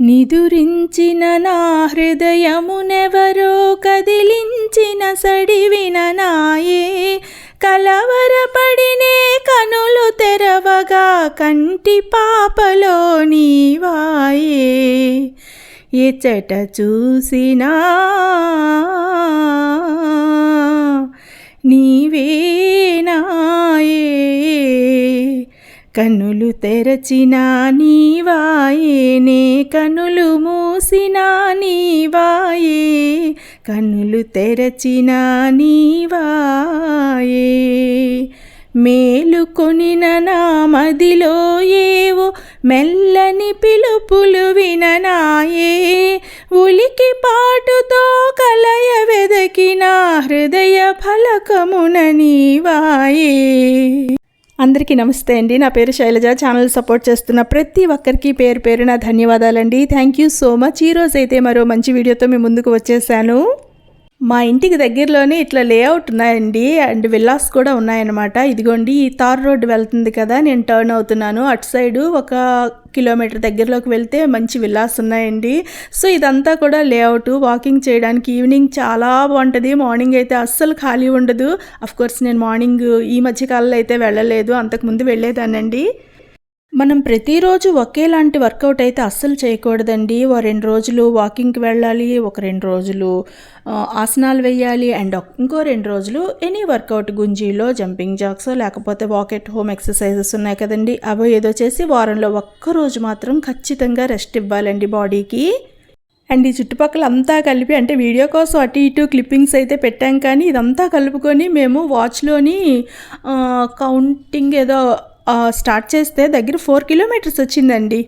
నిదురించిన నా హృదయమునెవరో కదిలించిన సడివిన నాయే. కలవరపడినే కనులు తెరవగా కంటి పాపలో నీవాయే. ఎచట చూసినా నీవేనాయే కనులు తెరచిన నీవాయేనే కనులు మూసిన నీవాయే. కనులు తెరచిన నీవాయే. మేలుకొనిన నా మదిలో ఏవో మెల్లని పిలుపులు విననాయే. ఉలికి పాటుతో కలయ వెదకిన హృదయ ఫలకమున నీవాయే. అందరికీ నమస్తే అండి. నా పేరు శైలజ. ఛానల్ సపోర్ట్ చేస్తున్న ప్రతి ఒక్కరికి పేరు పేరున ధన్యవాదాలండి. Thank you so much. ఈరోజు అయితే మరో మంచి వీడియోతో మీ ముందుకు వచ్చేసాను. మా ఇంటికి దగ్గరలోనే ఇట్లా లేఅవుట్ ఉన్నాయండి అండ్ విల్లాస్ కూడా ఉన్నాయన్నమాట. ఇదిగోండి ఈ తార్ రోడ్డు వెళ్తుంది కదా నేను టర్న్ అవుతున్నాను. అటు సైడు ఒక కిలోమీటర్ దగ్గరలోకి వెళ్తే మంచి విల్లాస్ ఉన్నాయండి. సో ఇదంతా కూడా లేఅవుట్ వాకింగ్ చేయడానికి ఈవినింగ్ చాలా బాగుంటుంది. మార్నింగ్ అయితే అస్సలు ఖాళీ ఉండదు. కోర్స్ నేను మార్నింగ్ ఈ మధ్యకాలంలో అయితే వెళ్ళలేదు. అంతకుముందు వెళ్ళేదానండి మనం ప్రతిరోజు ఒకేలాంటి వర్కౌట్ అయితే అస్సలు చేయకూడదండి. ఓ రెండు రోజులు వాకింగ్కి వెళ్ళాలి ఒక రెండు రోజులు ఆసనాలు వేయాలి అండ్ ఇంకో రెండు రోజులు ఎనీ వర్కౌట్ గుంజీలో జంపింగ్ జాక్స్ లేకపోతే వాకెట్ హోమ్ ఎక్సర్సైజెస్ ఉన్నాయి కదండి. అవి ఏదో చేసి వారంలో ఒక్క రోజు మాత్రం ఖచ్చితంగా రెస్ట్ ఇవ్వాలండి బాడీకి. అండ్ ఈ చుట్టుపక్కల అంతా కలిపి అంటే వీడియో కోసం అటు ఇటు క్లిప్పింగ్స్ అయితే పెట్టాం కానీ ఇదంతా కలుపుకొని మేము వాచ్లోని కౌంటింగ్ ఏదో స్టార్ట్ చేస్తే దగ్గర ఫోర్ కిలోమీటర్స్ వచ్చిందండి.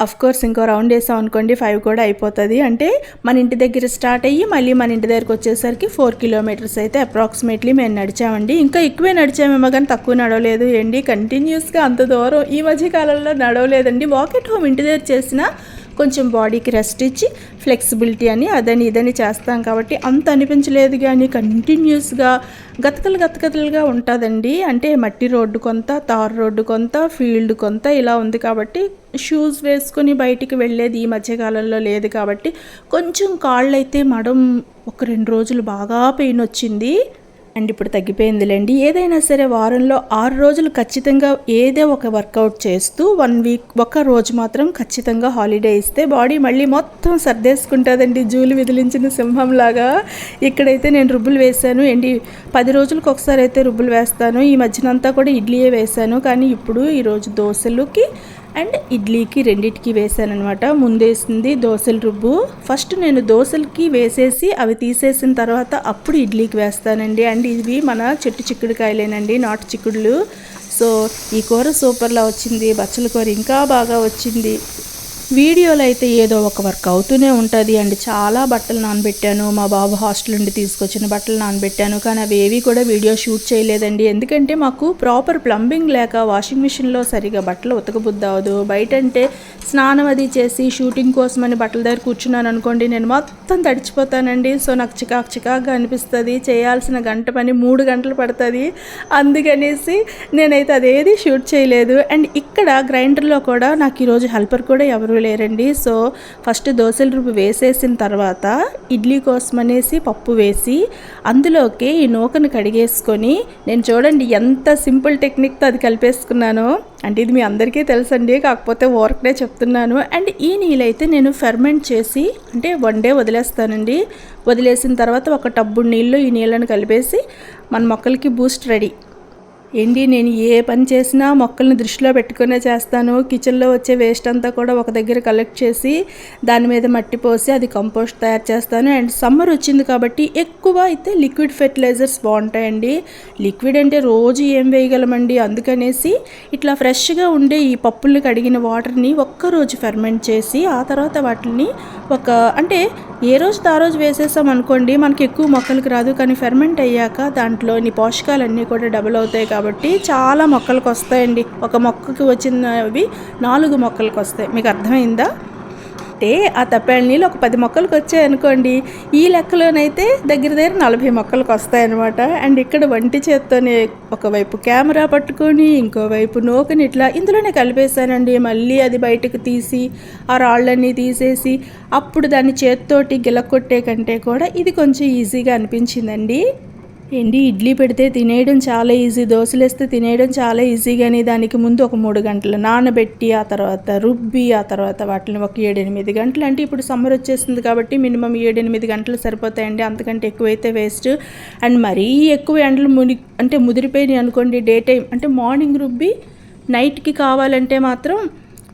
అఫ్ కోర్స్ ఇంకో రౌండ్ వేసాం అనుకోండి ఫైవ్ కూడా అయిపోతుంది. అంటే మన ఇంటి దగ్గర స్టార్ట్ అయ్యి మళ్ళీ మన ఇంటి దగ్గరకు వచ్చేసరికి ఫోర్ కిలోమీటర్స్ అయితే అప్రాక్సిమేట్లీ మేము నడిచామండి. ఇంకా ఎక్కువే నడిచామేమో కానీ తక్కువ నడవలేదు ఏంటి? కంటిన్యూస్గా అంత దూరం ఈ మధ్య కాలంలో నడవలేదండి. వాకెట్ హోమ్ ఇంటి దగ్గర చేసిన కొంచెం బాడీకి రెస్ట్ ఇచ్చి ఫ్లెక్సిబిలిటీ అని అదని ఇదని చేస్తాం కాబట్టి అంత అనిపించలేదు కానీ కంటిన్యూస్గా గతకలు గతకతలుగా ఉంటుందండి. అంటే మట్టి రోడ్డు కొంత తార్ రోడ్డు కొంత ఫీల్డ్ కొంత ఇలా ఉంది కాబట్టి షూస్ వేసుకొని బయటికి వెళ్ళేది ఈ మధ్యకాలంలో లేదు కాబట్టి కొంచెం కాళ్ళు అయితే మడం ఒక రెండు రోజులు బాగా పెయిన్ వచ్చింది. అండ్ ఇప్పుడు తగ్గిపోయిందిలేండి. ఏదైనా సరే వారంలో ఆరు రోజులు ఖచ్చితంగా ఏదో ఒక వర్కౌట్ చేస్తూ వన్ వీక్ ఒక రోజు మాత్రం ఖచ్చితంగా హాలిడే ఇస్తే బాడీ మళ్ళీ మొత్తం సర్దేసుకుంటుందండి. జూలు విదిలించిన సింహంలాగా. ఇక్కడైతే నేను రుబ్బులు వేశాను. ఏంటి పది రోజులకు ఒకసారి అయితే రుబ్బులు వేస్తాను. ఈ మధ్యనంతా కూడా ఇడ్లీయే వేశాను. కానీ ఇప్పుడు ఈరోజు దోశలకి అండ్ ఇడ్లీకి రెండిటికి వేసాను అనమాట ముందేసింది దోశల రుబ్బు. ఫస్ట్ నేను దోశలకి వేసేసి అవి తీసేసిన తర్వాత అప్పుడు ఇడ్లీకి వేస్తానండి. అండ్ ఇవి మన చెట్టు చిక్కుడుకాయలేనండి నాటు చిక్కుడులు. సో ఈ కూర సూపర్లా వచ్చింది బచ్చల కూర ఇంకా బాగా వచ్చింది. వీడియోలు అయితే ఏదో ఒక వర్క్ అవుతూనే ఉంటుంది. అండ్ చాలా బట్టలు నానబెట్టాను. మా బాబు హాస్టల్ నుండి తీసుకొచ్చిన బట్టలు నానబెట్టాను. కానీ అవి ఏవి కూడా వీడియో షూట్ చేయలేదండి. ఎందుకంటే మాకు ప్రాపర్ ప్లంబింగ్ లేక వాషింగ్ మిషన్లో సరిగా బట్టలు ఉతకబుద్ది అవ్వదు బయట అంటే స్నానం అది చేసి షూటింగ్ కోసమని బట్టల దగ్గర కూర్చున్నాను అనుకోండి నేను మొత్తం తడిచిపోతానండి. సో నాకు చికాక్ చికాక్గా అనిపిస్తుంది. చేయాల్సిన గంట పని మూడు గంటలు పడుతుంది. అందుకనేసి నేనైతే అదేది షూట్ చేయలేదు. అండ్ ఇక్కడ గ్రైండర్లో కూడా నాకు ఈరోజు హెల్పర్ కూడా ఎవరు లేరండి. సో ఫస్ట్ దోశల రుబ్బు వేసేసిన తర్వాత ఇడ్లీ కోసం అనేసి పప్పు వేసి అందులోకి ఈ నూకను కడిగేసుకొని నేను చూడండి ఎంత సింపుల్ టెక్నిక్తో అది కలిపేసుకున్నానో. అంటే ఇది మీ అందరికీ తెలుసండి కాకపోతే వర్క్నే చెప్తున్నాను. అండ్ ఈ నీళ్ళైతే నేను ఫెర్మెంట్ చేసి అంటే వన్ డే వదిలేస్తానండి. వదిలేసిన తర్వాత ఒక టబ్బు నీళ్ళు ఈ నీళ్ళను కలిపేసి మన మొక్కలకి బూస్ట్ రెడీ. ఏంటి నేను ఏ పని చేసినా మొక్కల్ని దృష్టిలో పెట్టుకునే చేస్తాను. కిచెన్లో వచ్చే వేస్ట్ అంతా కూడా ఒక దగ్గర కలెక్ట్ చేసి దాని మీద మట్టి పోసి అది కంపోస్ట్ తయారు చేస్తాను. అండ్ సమ్మర్ వచ్చింది కాబట్టి ఎక్కువ అయితే లిక్విడ్ ఫెర్టిలైజర్స్ బాగుంటాయండి. లిక్విడ్ అంటే రోజు ఏం వేయగలమండి? అందుకనేసి ఇట్లా ఫ్రెష్గా ఉండే ఈ పప్పుల్ని కడిగిన వాటర్ని ఒక్క రోజు ఫెర్మెంట్ చేసి ఆ తర్వాత వాటిని ఒక అంటే ఏ రోజు ఆ రోజు వేసేసాం అనుకోండి మనకి ఎక్కువ మొక్కలకు రాదు. కానీ ఫెర్మెంట్ అయ్యాక దాంట్లోని పోషకాలన్నీ కూడా డబుల్ అవుతాయి కాబట్టి కాబట్టి చాలా మొక్కలకు వస్తాయండి. ఒక మొక్కకి వచ్చినవి నాలుగు మొక్కలకు వస్తాయి. మీకు అర్థమైందా? అంటే ఆ తప్పేళ్ళ నీళ్ళు ఒక పది మొక్కలకు వచ్చాయనుకోండి ఈ లెక్కలోనైతే దగ్గర దగ్గర నలభై మొక్కలకు వస్తాయన్నమాట అండ్ ఇక్కడ వంటి చేత్తోనే ఒకవైపు కెమెరా పట్టుకొని ఇంకోవైపు నూకని ఇట్లా ఇందులోనే కలిపేశానండి. మళ్ళీ అది బయటకు తీసి ఆ రాళ్ళన్నీ తీసేసి అప్పుడు దాన్ని చేత్తోటి గిలకొట్టే కంటే కూడా ఇది కొంచెం ఈజీగా అనిపించిందండి. ఏంటి ఇడ్లీ పెడితే తినేయడం చాలా ఈజీ దోశలు వేస్తే తినేయడం చాలా ఈజీ కానీ దానికి ముందు ఒక మూడు గంటలు నానబెట్టి ఆ తర్వాత రుబ్బి ఆ తర్వాత వాటిని ఒక ఏడెనిమిది గంటలు అంటే ఇప్పుడు సమ్మర్ వచ్చేసింది కాబట్టి మినిమం ఏడెనిమిది గంటలు సరిపోతాయండి. అంతకంటే ఎక్కువైతే వేస్ట్. అండ్ మరీ ఎక్కువ ఎండలు ముని అంటే ముదిరిపోయినాయి అనుకోండి డే టైం అంటే మార్నింగ్ రుబ్బి నైట్కి కావాలంటే మాత్రం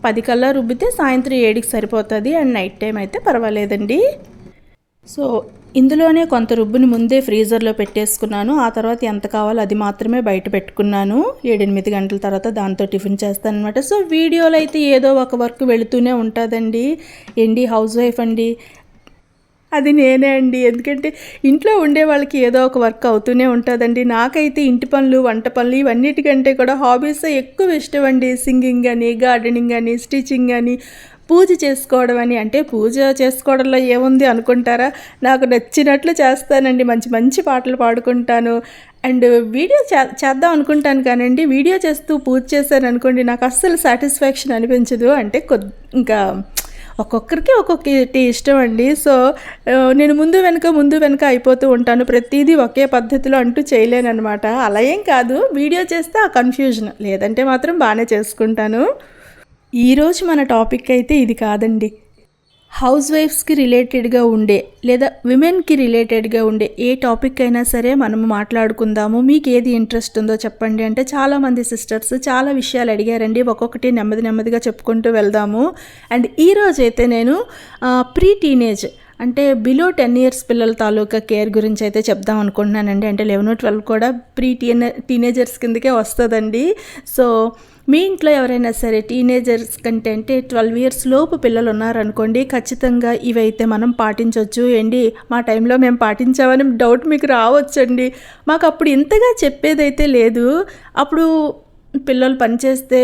పది కల్లా రుబ్బితే సాయంత్రం ఏడుకి సరిపోతుంది అండ్ నైట్ టైం అయితే పర్వాలేదండి. సో ఇందులోనే కొంత రుబ్బుని ముందే ఫ్రీజర్లో పెట్టేసుకున్నాను. ఆ తర్వాత ఎంత కావాలో అది మాత్రమే బయట పెట్టుకున్నాను. ఏడెనిమిది గంటల తర్వాత దాంతో టిఫిన్ చేస్తాను అనమాట సో వీడియోలో అయితే ఏదో ఒక వర్క్ వెళుతూనే ఉంటుందండి. ఏంటి హౌస్ వైఫ్ అండి? అది నేనే అండి. ఎందుకంటే ఇంట్లో ఉండే వాళ్ళకి ఏదో ఒక వర్క్ అవుతూనే ఉంటుందండి. నాకైతే ఇంటి పనులు వంట పనులు ఇవన్నిటికంటే కూడా హాబీస్ ఎక్కువ ఇష్టం అండి. సింగింగ్ అని గార్డెనింగ్ అని స్టిచ్చింగ్ అని పూజ చేసుకోవడం అని అంటే పూజ చేసుకోవడంలో ఏముంది అనుకుంటారా? నాకు నచ్చినట్లు చేస్తానండి. మంచి మంచి పాటలు పాడుకుంటాను. అండ్ వీడియో చే చేద్దాం అనుకుంటాను కానండి. వీడియో చేస్తూ పూజ చేశాను అనుకోండి నాకు అస్సలు సాటిస్ఫాక్షన్ అనిపించదు. అంటే కొద్ది ఇంకా ఒక్కొక్కరికి ఒక్కొక్కటి ఇష్టం అండి. సో నేను ముందు వెనుక ముందు వెనుక అయిపోతూ ఉంటాను. ప్రతిదీ ఒకే పద్ధతిలో అంటూ చేయలేనమాట అలా ఏం కాదు. వీడియో చేస్తే ఆ కన్ఫ్యూజన్. లేదంటే మాత్రం బాగానే చేసుకుంటాను. ఈరోజు మన టాపిక్ అయితే ఇది కాదండి. హౌస్ వైఫ్స్కి రిలేటెడ్గా ఉండే లేదా విమెన్కి రిలేటెడ్గా ఉండే ఏ టాపిక్ అయినా సరే మనం మాట్లాడుకుందాము. మీకు ఏది ఇంట్రెస్ట్ ఉందో చెప్పండి అంటే చాలామంది సిస్టర్స్ చాలా విషయాలు అడిగారండి. ఒక్కొక్కటి నెమ్మది నెమ్మదిగా చెప్పుకుంటూ వెళ్దాము. అండ్ ఈరోజు అయితే నేను ప్రీ టీనేజ్ అంటే బిలో టెన్ ఇయర్స్ పిల్లల తాలూకా కేర్ గురించి అయితే చెప్దాం అనుకుంటున్నానండి. అంటే లెవెన్ ట్వెల్వ్ కూడా ప్రీ టీనే టీనేజర్స్ కిందకే వస్తుందండి. సో మీ ఇంట్లో ఎవరైనా సరే టీనేజర్స్ కంటే అంటే ట్వెల్వ్ ఇయర్స్ లోపు పిల్లలు ఉన్నారనుకోండి ఖచ్చితంగా ఇవైతే మనం పాటించవచ్చు ఏంటి? మా టైంలో మేము పాటించామని డౌట్ మీకు రావచ్చండి. మాకు అప్పుడు ఇంతగా చెప్పేదైతే లేదు. అప్పుడు పిల్లలు పనిచేస్తే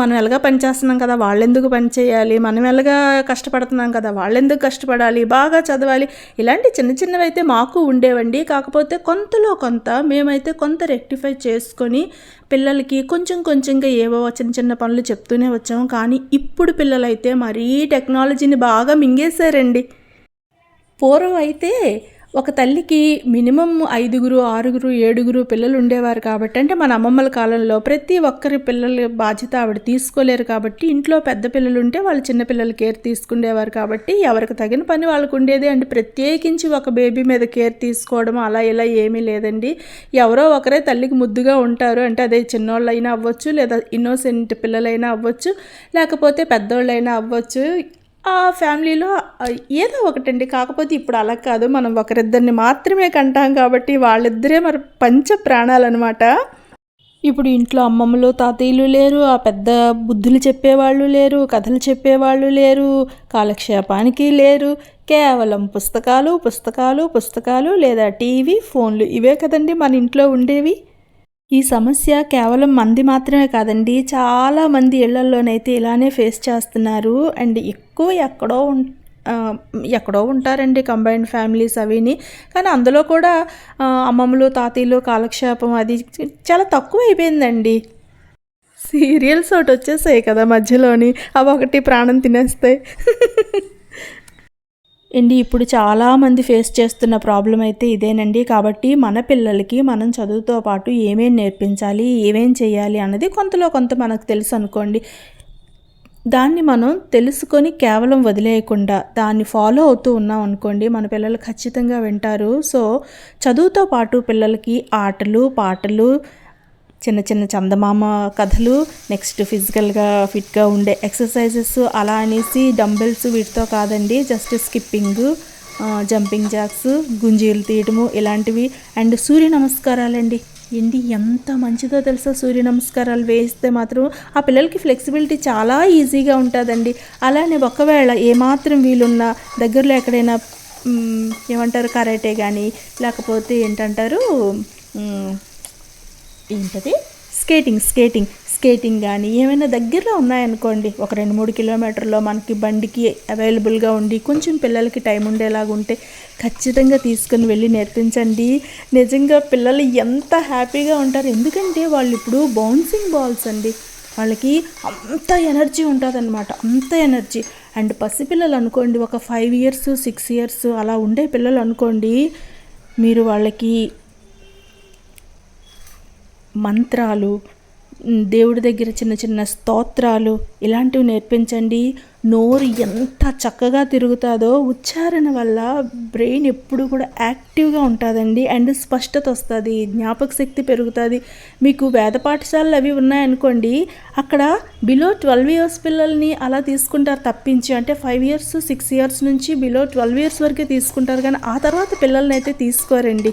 మనం ఎలాగా పని చేస్తున్నాం కదా వాళ్ళెందుకు పని చేయాలి? మనం ఎలాగా కష్టపడుతున్నాం కదా వాళ్ళెందుకు కష్టపడాలి? బాగా చదవాలి. ఇలాంటి చిన్న చిన్నవి అయితే మాకు ఉండేవండి. కాకపోతే కొంతలో కొంత మేమైతే కొంత రెక్టిఫై చేసుకొని పిల్లలకి కొంచెం కొంచెంగా ఏవో చిన్న చిన్న పనులు చెప్తూనే వచ్చాము. కానీ ఇప్పుడు పిల్లలైతే మరీ టెక్నాలజీని బాగా మింగేశారండి. పూర్వం అయితే ఒక తల్లికి మినిమం ఐదుగురు ఆరుగురు ఏడుగురు పిల్లలు ఉండేవారు కాబట్టి అంటే మన అమ్మమ్మల కాలంలో ప్రతి ఒక్కరి పిల్లల బాధ్యత ఆవిడ తీసుకోలేరు కాబట్టి ఇంట్లో పెద్ద పిల్లలు ఉంటే వాళ్ళు చిన్నపిల్లల కేర్ తీసుకునేవారు కాబట్టి ఎవరికి తగిన పని వాళ్ళకు ఉండేది అండ్. ప్రత్యేకించి ఒక బేబీ మీద కేర్ తీసుకోవడం అలా ఇలా ఏమీ లేదండి. ఎవరో ఒకరే తల్లికి ముద్దుగా ఉంటారు అంటే అదే చిన్నోళ్ళైనా అవ్వచ్చు లేదా ఇన్నోసెంట్ పిల్లలైనా అవ్వచ్చు లేకపోతే పెద్దోళ్ళైనా అవ్వచ్చు. ఆ ఫ్యామిలీలో ఏదో ఒకటండి. కాకపోతే ఇప్పుడు అలా కాదు. మనం ఒకరిద్దరిని మాత్రమే కంటాం కాబట్టి వాళ్ళిద్దరే మరి పంచ ప్రాణాలన్నమాట. ఇప్పుడు ఇంట్లో అమ్మమ్మలు తాతయ్యలు లేరు. ఆ పెద్ద బుద్ధులు చెప్పేవాళ్ళు లేరు. కథలు చెప్పేవాళ్ళు లేరు. కాలక్షేపానికి లేరు. కేవలం పుస్తకాలు పుస్తకాలు పుస్తకాలు లేదా టీవీ ఫోన్లు ఇవే కదండి మన ఇంట్లో ఉండేవి. ఈ సమస్య కేవలం మంది మాత్రమే కాదండి చాలా మంది ఇళ్ళలోనైతే ఇలానే ఫేస్ చేస్తున్నారు. అండ్ ఎక్కువ ఎక్కడో ఉం ఎక్కడో ఉంటారండి కంబైన్డ్ ఫ్యామిలీస్ అవిని. కానీ అందులో కూడా అమ్మమ్మలు తాతయ్యలు కాలక్షేపం అది చాలా తక్కువ అయిపోయిందండి. సీరియల్స్ ఒకటి వచ్చేసాయి కదా మధ్యలోని అవి ఒకటి ప్రాణం తినేస్తాయి. అండి ఇప్పుడు చాలామంది ఫేస్ చేస్తున్న ప్రాబ్లం అయితే ఇదేనండి. కాబట్టి మన పిల్లలకి మనం చదువుతో పాటు ఏమేం నేర్పించాలి ఏమేం చేయాలి అన్నది కొంతలో కొంత మనకు తెలుసు అనుకోండి. దాన్ని మనం తెలుసుకొని కేవలం వదిలేయకుండా దాన్ని ఫాలో అవుతూ ఉన్నాం అనుకోండి మన పిల్లలు ఖచ్చితంగా వింటారు. సో చదువుతో పాటు పిల్లలకి ఆటలు పాటలు చిన్న చిన్న చందమామ కథలు నెక్స్ట్ ఫిజికల్గా ఫిట్గా ఉండే ఎక్సర్సైజెస్ అలా అనేసి డంబెల్స్ వీటితో కాదండి జస్ట్ స్కిప్పింగ్ జంపింగ్ జాక్స్ గుంజీలు తీయటము ఇలాంటివి. అండ్ సూర్య నమస్కారాలండి. ఏంటి ఎంత మంచిదో తెలుసా? సూర్య నమస్కారాలు వేస్తే మాత్రం ఆ పిల్లలకి ఫ్లెక్సిబిలిటీ చాలా ఈజీగా ఉంటుందండి. అలానే ఒకవేళ ఏమాత్రం వీలున్నా దగ్గరలో ఎక్కడైనా ఏమంటారు కరాటే కానీ లేకపోతే ఏంటంటారు ఏంటది? స్కేటింగ్ స్కేటింగ్ స్కేటింగ్ కానీ ఏమైనా దగ్గరలో ఉన్నాయనుకోండి. ఒక రెండు మూడు కిలోమీటర్లో మనకి బండికి అవైలబుల్గా ఉండి కొంచెం పిల్లలకి టైం ఉండేలాగా ఉంటే ఖచ్చితంగా తీసుకుని వెళ్ళి నేర్పించండి. నిజంగా పిల్లలు ఎంత హ్యాపీగా ఉంటారు. ఎందుకంటే వాళ్ళు ఇప్పుడు బౌన్సింగ్ బాల్స్ అండి. వాళ్ళకి అంత ఎనర్జీ ఉంటుంది అనమాట అంత ఎనర్జీ. అండ్ పసిపిల్లలు అనుకోండి ఒక ఫైవ్ ఇయర్స్ సిక్స్ ఇయర్స్ అలా ఉండే పిల్లలు అనుకోండి మీరు వాళ్ళకి మంత్రాలు దేవుడి దగ్గర చిన్న చిన్న స్తోత్రాలు ఇలాంటివి నేర్పించండి. నోరు ఎంత చక్కగా తిరుగుతుందో ఉచ్చారణ వల్ల బ్రెయిన్ ఎప్పుడు కూడా యాక్టివ్గా ఉంటుందండి. అండ్ స్పష్టత వస్తుంది జ్ఞాపక శక్తి పెరుగుతుంది. మీకు వేద పాఠశాలలు అవి ఉన్నాయనుకోండి అక్కడ బిలో ట్వెల్వ్ ఇయర్స్ పిల్లల్ని అలా తీసుకుంటారు తప్పించి అంటే ఫైవ్ ఇయర్స్ సిక్స్ ఇయర్స్ నుంచి బిలో ట్వెల్వ్ ఇయర్స్ వరకే తీసుకుంటారు. కానీ ఆ తర్వాత పిల్లల్ని అయితే తీసుకోరండి.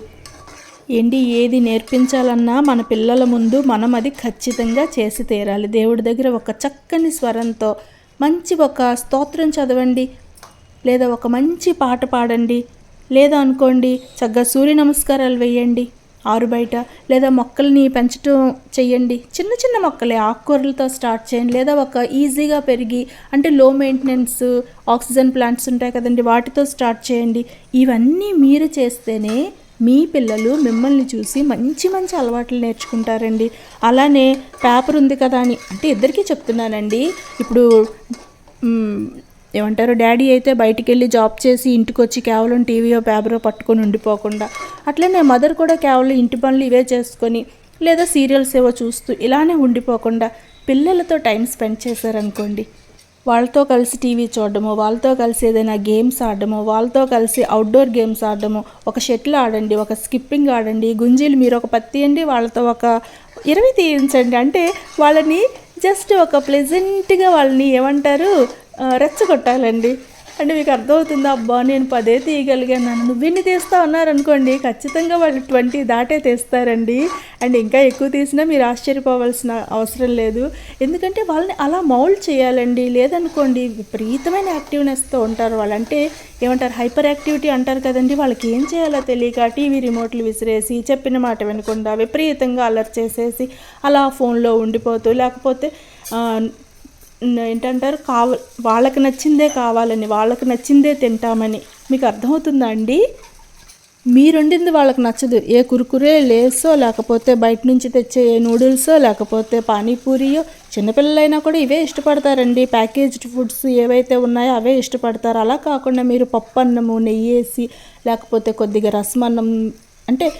ఏంటి ఏది నేర్పించాలన్నా మన పిల్లల ముందు మనం అది ఖచ్చితంగా చేసి తీరాలి. దేవుడి దగ్గర ఒక చక్కని స్వరంతో మంచి ఒక స్తోత్రం చదవండి. లేదా ఒక మంచి పాట పాడండి. లేదా అనుకోండి చక్కగా సూర్య నమస్కారాలు వేయండి. ఆరు బయట. లేదా మొక్కల్ని పెంచడం చేయండి చిన్న చిన్న మొక్కలే ఆకుకూరలతో స్టార్ట్ చేయండి. లేదా ఒక ఈజీగా పెరిగి అంటే లో మెయింటెనెన్స్ ఆక్సిజన్ ప్లాంట్స్ ఉంటాయి కదండి వాటితో స్టార్ట్ చేయండి. ఇవన్నీ మీరు చేస్తేనే మీ పిల్లలు మిమ్మల్ని చూసి మంచి మంచి అలవాట్లు నేర్చుకుంటారండి. అలానే పేపర్ ఉంది కదా అని అంటే ఇద్దరికీ చెప్తున్నానండి. ఇప్పుడు ఏమంటారు డాడీ అయితే బయటికి వెళ్ళి జాబ్ చేసి ఇంటికి వచ్చి కేవలం టీవీయో పేపరో పట్టుకొని ఉండిపోకుండా అట్లనే మదర్ కూడా కేవలం ఇంటి పనులు ఇవే చేసుకొని లేదా సీరియల్స్ ఏవో చూస్తూ ఇలానే ఉండిపోకుండా పిల్లలతో టైం స్పెండ్ చేశారనుకోండి. వాళ్ళతో కలిసి టీవీ చూడడము వాళ్ళతో కలిసి ఏదైనా గేమ్స్ ఆడడము వాళ్ళతో కలిసి అవుట్డోర్ గేమ్స్ ఆడడము ఒక షటిల్ ఆడండి ఒక స్కిప్పింగ్ ఆడండి గుంజీలు మీరు ఒక పత్తి అండి వాళ్ళతో ఒక ఇరవై తీయించండి. అంటే వాళ్ళని జస్ట్ ఒక ప్లెజెంట్గా వాళ్ళని ఏమంటారు రెచ్చగొట్టాలండి. అంటే మీకు అర్థమవుతుందా అబ్బా నేను పదే తీయగలిగాను నువ్వు ఇన్ని తీస్తా ఉన్నారనుకోండి ఖచ్చితంగా వాళ్ళు ట్వంటీ దాటే తీస్తారండి. అండ్ ఇంకా ఎక్కువ తీసినా మీరు ఆశ్చర్యపోవాల్సిన అవసరం లేదు. ఎందుకంటే వాళ్ళని అలా మౌల్డ్ చేయాలండి. లేదనుకోండి విపరీతమైన యాక్టివ్నెస్తో ఉంటారు వాళ్ళు. అంటే ఏమంటారు హైపర్ యాక్టివిటీ అంటారు కదండి వాళ్ళకి ఏం చేయాలో తెలియక టీవీ రిమోట్లు విసిరేసి చెప్పిన మాట వినకుండా విపరీతంగా అలర్ట్ చేసేసి అలా ఫోన్లో ఉండిపోతూ లేకపోతే ఏంటంటారు? కావ వాళ్ళకి నచ్చిందే కావాలని వాళ్ళకి నచ్చిందే తింటామని. మీకు అర్థమవుతుందా అండి? మీరు వండింది వాళ్ళకి నచ్చదు. ఏ కురుకురే లేసో లేకపోతే బయట నుంచి తెచ్చే ఏ నూడిల్సో లేకపోతే పానీపూరియో చిన్నపిల్లలైనా కూడా ఇవే ఇష్టపడతారండి. ప్యాకేజ్డ్ ఫుడ్స్ ఏవైతే ఉన్నాయో అవే ఇష్టపడతారు. అలా కాకుండా మీరు పప్పు అన్నము నెయ్యి వేసి లేకపోతే కొద్దిగా రసం అన్నం అంటే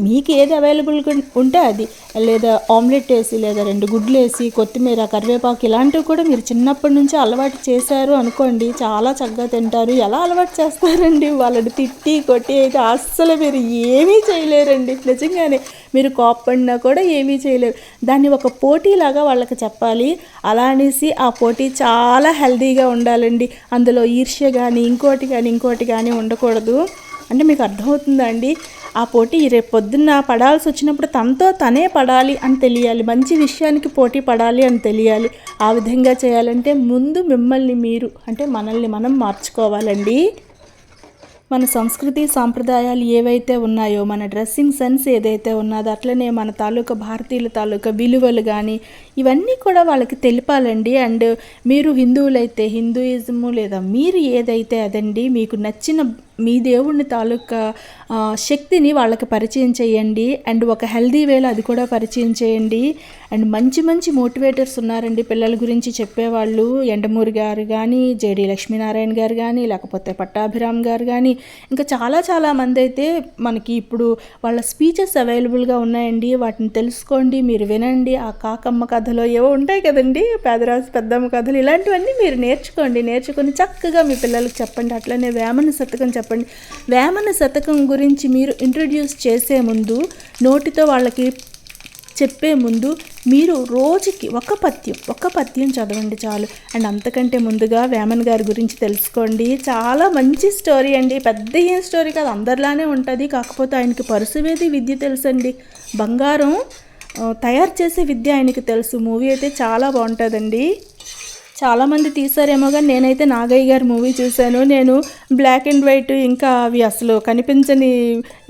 మీకు ఏది అవైలబుల్గా ఉంటే అది. లేదా ఆమ్లెట్ వేసి లేదా రెండు గుడ్లు వేసి కొత్తిమీర కరివేపాకు ఇలాంటివి కూడా మీరు చిన్నప్పటి నుంచి అలవాటు చేశారు అనుకోండి చాలా చక్కగా తింటారు. ఎలా అలవాటు చేస్తారండి? వాళ్ళని తిట్టి కొట్టి అయితే అస్సలు మీరు ఏమీ చేయలేరండి. నిజంగానే మీరు కోప్పడినా కూడా ఏమీ చేయలేరు. దాన్ని ఒక పోటీలాగా వాళ్ళకి చెప్పాలి. అలా అనేసి ఆ పోటీ చాలా హెల్దీగా ఉండాలండి. అందులో ఈర్ష్య కానీ ఇంకోటి కానీ ఇంకోటి కానీ ఉండకూడదు. అంటే మీకు అర్థమవుతుందా అండి? ఆ పోటీ రేపు పొద్దున్న పడాల్సి వచ్చినప్పుడు తనతో తనే పడాలి అని తెలియాలి. మంచి విషయానికి పోటీ పడాలి అని తెలియాలి. ఆ విధంగా చేయాలంటే ముందు మిమ్మల్ని మీరు అంటే మనల్ని మనం మార్చుకోవాలండి. మన సంస్కృతి సాంప్రదాయాలు ఏవైతే ఉన్నాయో మన డ్రెస్సింగ్ సెన్స్ ఏదైతే ఉన్నదో అట్లనే మన తాలూకా భారతీయుల తాలూకా విలువలు కానీ ఇవన్నీ కూడా వాళ్ళకి తెలిపాలండి. అండ్ మీరు హిందువులైతే హిందూయిజము లేదా మీరు ఏదైతే అదండి మీకు నచ్చిన మీ దేవుడిని తాలూకా శక్తిని వాళ్ళకి పరిచయం చేయండి. అండ్ ఒక హెల్దీ వేలో అది కూడా పరిచయం చేయండి. అండ్ మంచి మంచి మోటివేటర్స్ ఉన్నారండి పిల్లల గురించి చెప్పేవాళ్ళు. ఎండమూరి గారు కానీ జేడి లక్ష్మీనారాయణ గారు కానీ లేకపోతే పట్టాభిరామ్ గారు కానీ ఇంకా చాలా చాలా మంది అయితే మనకి ఇప్పుడు వాళ్ళ స్పీచెస్ అవైలబుల్గా ఉన్నాయండి. వాటిని తెలుసుకోండి మీరు వినండి. ఆ కాకమ్మ కథలో ఏవో ఉంటాయి కదండి పేదరాజు పెద్దమ్మ కథలు. ఇలాంటివన్నీ మీరు నేర్చుకోండి. నేర్చుకొని చక్కగా మీ పిల్లలకు చెప్పండి. అట్లనే వేమన శతకం చెప్పండి. చెప్పండి. వేమన శతకం గురించి మీరు ఇంట్రడ్యూస్ చేసే ముందు నోటితో వాళ్ళకి చెప్పే ముందు మీరు రోజుకి ఒక పద్యం ఒక పద్యం చదవండి చాలు. అండ్ అంతకంటే ముందుగా వేమన్ గారి గురించి తెలుసుకోండి. చాలా మంచి స్టోరీ అండి. పెద్ద ఏం స్టోరీ కాదు అందరిలానే ఉంటుంది. కాకపోతే ఆయనకి పరుసవేది విద్య తెలుసండి. బంగారం తయారు చేసే విద్య ఆయనకి తెలుసు. మూవీ అయితే చాలా బాగుంటుందండి. చాలామంది తీసారేమో కానీ నేనైతే నాగయ్య గారి మూవీ చూశాను. నేను బ్లాక్ అండ్ వైట్ ఇంకా అవి అసలు కనిపించని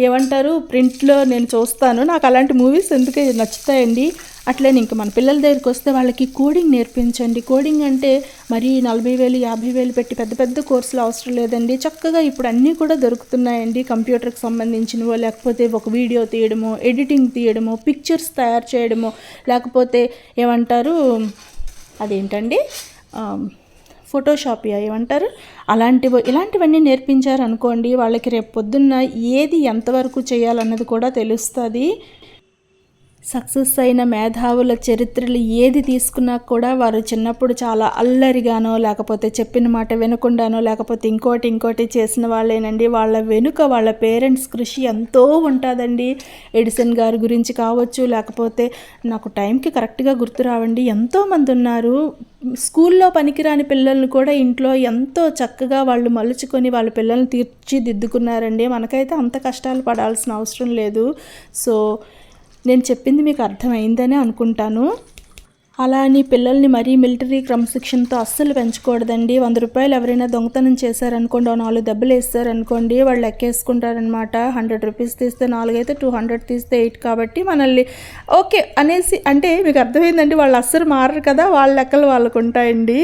ఏమంటారు ప్రింట్లో నేను చూస్తాను. నాకు అలాంటి మూవీస్ ఎందుకే నచ్చుతాయండి. అట్లనే ఇంకా మన పిల్లల దగ్గరికి వస్తే వాళ్ళకి కోడింగ్ నేర్పించండి. కోడింగ్ అంటే మరి నలభై వేలు యాభై వేలు పెట్టి పెద్ద పెద్ద కోర్సులు అవసరం లేదండి. చక్కగా ఇప్పుడు అన్నీ కూడా దొరుకుతున్నాయండి కంప్యూటర్కి సంబంధించినవో లేకపోతే ఒక వీడియో తీయడము ఎడిటింగ్ తీయడమో పిక్చర్స్ తయారు చేయడమో లేకపోతే ఏమంటారు అదేంటండి? ఫోటోషాప్ ఏమంటారు? అలాంటివి ఇలాంటివన్నీ నేర్పించారు అనుకోండి వాళ్ళకి రేపు పొద్దున్న ఏది ఎంతవరకు చేయాలన్నది కూడా తెలుస్తుంది. సక్సెస్ అయిన మేధావుల చరిత్రలు ఏది తీసుకున్నా కూడా వారు చిన్నప్పుడు చాలా అల్లరిగానో లేకపోతే చెప్పిన మాట వినకుండానో లేకపోతే ఇంకోటి ఇంకోటి చేసిన వాళ్ళేనండి. వాళ్ళ వెనుక వాళ్ళ పేరెంట్స్ కృషి ఎంతో ఉంటుందండి. ఎడిసన్ గారి గురించి కావచ్చు లేకపోతే నాకు టైంకి కరెక్ట్గా గుర్తు రావండి. ఎంతోమంది ఉన్నారు. స్కూల్లో పనికిరాని పిల్లల్ని కూడా ఇంట్లో ఎంతో చక్కగా వాళ్ళు మలుచుకొని వాళ్ళ పిల్లల్ని తీర్చిదిద్దుకున్నారండి. మనకైతే అంత కష్టాలు పడాల్సిన అవసరం లేదు. సో నేను చెప్పింది మీకు అర్థమైందని అనుకుంటాను. అలా అని పిల్లల్ని మరీ మిలిటరీ క్రమశిక్షణతో అస్సలు పెంచకూడదండి. వంద రూపాయలు ఎవరైనా దొంగతనం చేశారనుకోండి నాలుగు దెబ్బలు వేస్తారనుకోండి వాళ్ళు ఎక్కేసుకుంటారనమాట హండ్రెడ్ రూపీస్ తీస్తే నాలుగు అయితే టూ హండ్రెడ్ తీస్తే ఎయిట్ కాబట్టి మనల్ని ఓకే అనేసి అంటే మీకు అర్థమైందండి వాళ్ళు అస్సలు మారరు కదా వాళ్ళ లెక్కలు వాళ్ళకు ఉంటాయండి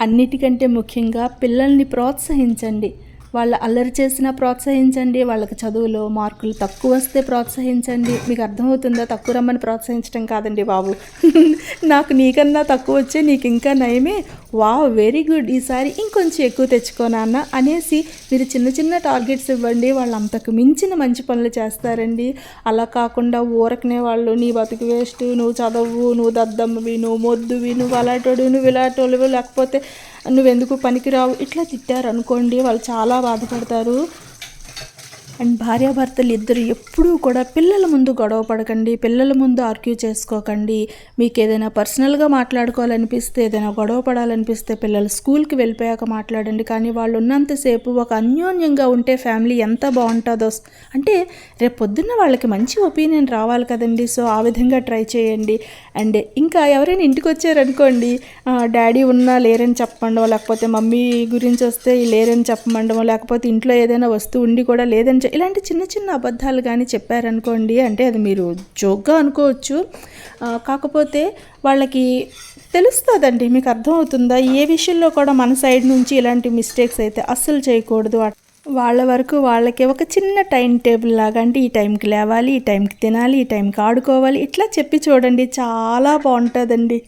అన్నిటికంటే ముఖ్యంగా పిల్లల్ని ప్రోత్సహించండి. వాళ్ళు అల్లరి చేసినా ప్రోత్సహించండి వాళ్ళకి చదువులో మార్కులు తక్కువ వస్తే ప్రోత్సహించండి. మీకు అర్థమవుతుందా? తక్కువ రమ్మని ప్రోత్సహించడం కాదండి బాబు. నాకు నీకన్నా తక్కువ వచ్చే నీకు ఇంకా నయమే వావ్ వెరీ గుడ్ ఈసారి ఇంకొంచెం ఎక్కువ తెచ్చుకోనాన్న అనేసి మీరు చిన్న చిన్న టార్గెట్స్ ఇవ్వండి. వాళ్ళు అంతకు మించిన మంచి పనులు చేస్తారండి. అలా కాకుండా ఊరకనే వాళ్ళు నీ బతుకు వేస్ట్. నువ్వు చదవు నువ్వు దద్దమ్మవి నువ్వు మొద్దువి నువ్వు అలాంటోడు నువ్వు ఇలాంటోళ్ళు లేకపోతే నువ్వెందుకు పనికిరావు? ఇట్లా తిట్టారు అనుకోండి వాళ్ళు చాలా బాధపడతారు. అండ్ భార్యాభర్తలు ఇద్దరు ఎప్పుడూ కూడా పిల్లల ముందు గొడవ పడకండి పిల్లల ముందు ఆర్గ్యూ చేసుకోకండి. మీకు ఏదైనా పర్సనల్గా మాట్లాడుకోవాలనిపిస్తే ఏదైనా గొడవ పడాలనిపిస్తే పిల్లలు స్కూల్కి వెళ్ళిపోయాక మాట్లాడండి. కానీ వాళ్ళు ఉన్నంతసేపు ఒక అన్యోన్యంగా ఉంటే ఫ్యామిలీ ఎంత బాగుంటుందో అంటే రేపు పొద్దున్న వాళ్ళకి మంచి ఒపీనియన్ రావాలి కదండి. సో ఆ విధంగా ట్రై చేయండి. అండ్ ఇంకా ఎవరైనా ఇంటికి వచ్చారనుకోండి డాడీ ఉన్నా లేరని చెప్పమండమో లేకపోతే మమ్మీ గురించి వస్తే లేరని చెప్పమండమో లేకపోతే ఇంట్లో ఏదైనా వస్తువు ఉండి కూడా లేదని కొంచెం ఇలాంటి చిన్న చిన్న అబద్ధాలు కానీ చెప్పారనుకోండి అంటే అది మీరు జోక్గా అనుకోవచ్చు. కాకపోతే వాళ్ళకి తెలుస్తుందండి మీకు అర్థమవుతుందా? ఏ విషయంలో కూడా మన సైడ్ నుంచి ఇలాంటి మిస్టేక్స్ అయితే అస్సలు చేయకూడదు వాళ్ళ వరకు వాళ్ళకి ఒక చిన్న టైం టేబుల్ లాగా అంటే ఈ టైంకి లేవాలి ఈ టైంకి తినాలి ఈ టైంకి ఆడుకోవాలి ఇట్లా చెప్పి చూడండి చాలా బాగుంటుందండి.